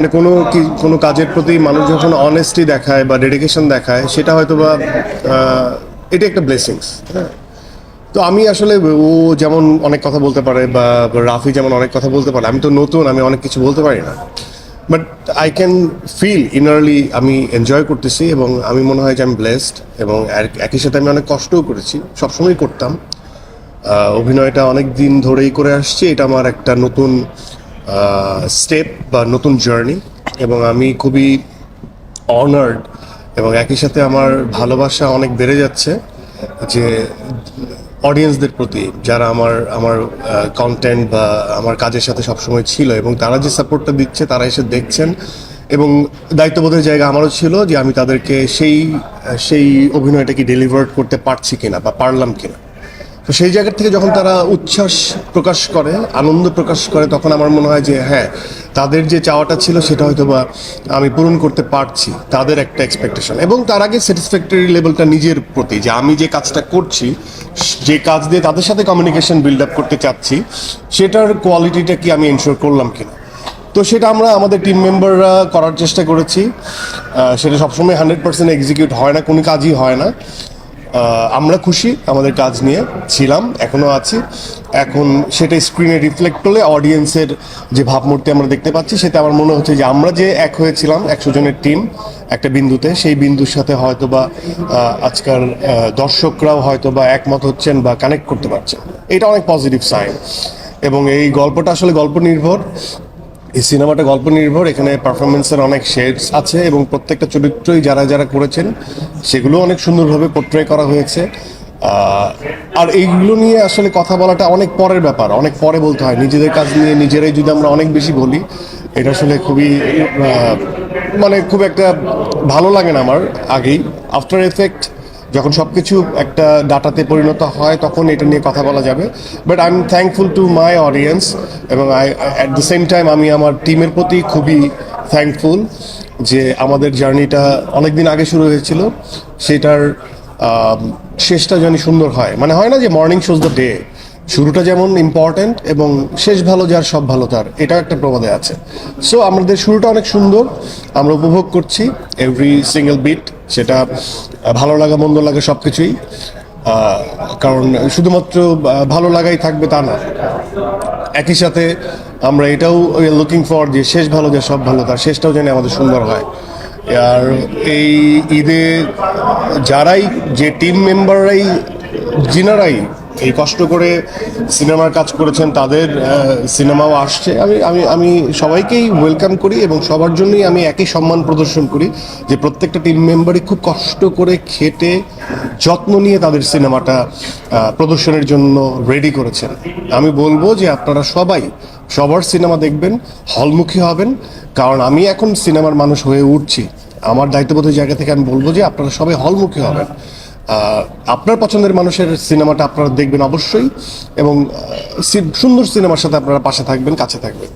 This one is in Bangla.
মানে কোনো কি, কোনো কাজের প্রতি মানুষ যখন অনেস্টি দেখায় বা ডেডিকেশন দেখায়, সেটা হয়তো বা এটা একটা ব্লেসিংস তো আমি আসলে ও যেমন অনেক কথা বলতে পারে বা রাফি যেমন অনেক কথা বলতে পারে, আমি তো নতুন, আমি অনেক কিছু বলতে পারি না। But I can feel innerly আমি এনজয় করতেছি এবং আমি মনে হয় যে আমি ব্লেসড এবং একই সাথে আমি অনেক কষ্টও করেছি সবসময় করতাম। অভিনয়টা অনেক দিন ধরেই করে আসছি, এটা আমার একটা নতুন স্টেপ বা নতুন জার্নি এবং আমি খুবই অনার্ড এবং একই সাথে আমার ভালোবাসা অনেক বেড়ে যাচ্ছে যে অডিয়েন্সদের প্রতি, যারা আমার আমার কন্টেন্ট বা আমার কাজের সাথে সবসময় ছিল এবং তারা যে সাপোর্টটা দিচ্ছে, তারা এসে দেখছেন এবং দায়িত্ববোধের জায়গা আমারও ছিল যে আমি তাদেরকে সেই সেই অভিনয়টাকে ডেলিভার করতে পারছি কিনা বা পারলাম কিনা। তো সেই জায়গা থেকে যখন তারা উচ্ছ্বাস প্রকাশ করে, আনন্দ প্রকাশ করে, তখন আমার মনে হয় যে হ্যাঁ তাদের যে চাওয়াটা ছিল সেটা হয়তো বা আমি পূরণ করতে পারছি, তাদের একটা এক্সপেকটেশন এবং তার আগে স্যাটিসফ্যাক্টরি লেভেলটা নিজের প্রতি, যে আমি যে কাজটা করছি, যে কাজ দিয়ে তাদের সাথে কমিউনিকেশন বিল্ড আপ করতে চাচ্ছি, সেটার কোয়ালিটিটা কি আমি এনশোর করলাম কিনা? তো সেটা আমরা আমাদের টিম মেম্বাররা করার চেষ্টা করেছি। সেটা সবসময় হান্ড্রেড পার্সেন্ট এক্সিকিউট হয় না, কোনো কাজই হয় না। আমরা খুশি, আমাদের কাজ নিয়ে ছিলাম, এখনও আছি। এখন সেটা স্ক্রিনে রিফ্লেক্ট করলে অডিয়েন্সের যে ভাবমূর্তি আমরা দেখতে পাচ্ছি, সেটা আমার মনে হচ্ছে যে আমরা যে এক হয়েছিলাম, একশো জনের টিম একটা বিন্দুতে, সেই বিন্দুর সাথে হয়তো বা আজকাল দর্শকরাও হয়তো বা একমত হচ্ছেন বা কানেক্ট করতে পারছেন। এটা অনেক পজিটিভ সাইন এবং এই গল্পটা আসলে গল্প নির্ভর এই সিনেমাটা গল্প নির্ভর, এখানে পারফরমেন্সের অনেক শেডস আছে এবং প্রত্যেকটা চরিত্রই যারা যারা করেছেন, সেগুলো অনেক সুন্দরভাবে পোট্রে করা হয়েছে। আর এইগুলো নিয়ে আসলে কথা বলাটা অনেক পরের ব্যাপার, অনেক পরে বলতে হয়। নিজেদের কাজ নিয়ে নিজেরাই যদি আমরা অনেক বেশি বলি, এটা আসলে খুবই মানে খুব একটা ভালো লাগে না আমার আগেই। আফটার এফেক্ট যখন সব কিছু একটা ডাটাতে পরিণত হয়, তখন এটা নিয়ে কথা বলা যাবে। But I am thankful to my audience এবং I at the same time আমি আমার টিমের প্রতি খুবই থ্যাঙ্কফুল যে আমাদের জার্নিটা অনেক দিন আগে শুরু হয়েছিল। সেটার শেষটা যেন সুন্দর হয়। মানে হয় না যে মর্নিং শোজ দ্য ডে শুরুটা যেমন ইম্পর্ট্যান্ট এবং শেষ ভালো, যার সব ভালো তার, এটাও একটা প্রবাদে আছে। সো আমাদের শুরুটা অনেক সুন্দর। আমরা উপভোগ করছি এভরি সিঙ্গেল বিট সেটা ভালো লাগা, মন্দ লাগা সব কিছুই কারণ শুধুমাত্র ভালো লাগাই থাকবে তা না। একই সাথে আমরা এটাও লুকিং ফর যে শেষ ভালো, যে সব ভালো, তার শেষটাও যেন আমাদের সুন্দর হয়। আর এই ঈদে যারাই, যে টিম মেম্বাররাই যিনারাই এই কষ্ট করে সিনেমার কাজ করেছেন, তাদের সিনেমাও আসছে। আমি আমি আমি সবাইকেই ওয়েলকাম করি এবং সবার জন্যই আমি একই সম্মান প্রদর্শন করি যে প্রত্যেকটা টিম মেম্বারই খুব কষ্ট করে খেটে যত্ন নিয়ে তাদের সিনেমাটা প্রদর্শনের জন্য রেডি করেছেন। আমি বলব যে আপনারা সবাই সবার সিনেমা দেখবেন, হলমুখী হবেন, কারণ আমি এখন সিনেমার মানুষ হয়ে উঠছি। আমার দায়িত্ববোধের জায়গা থেকে আমি বলব যে আপনারা সবাই হলমুখী হবেন। আপনার পছন্দের মানুষের সিনেমাটা আপনারা দেখবেন অবশ্যই এবং সুন্দর সিনেমার সাথে আপনারা পাশে থাকবেন, কাছে থাকবেন।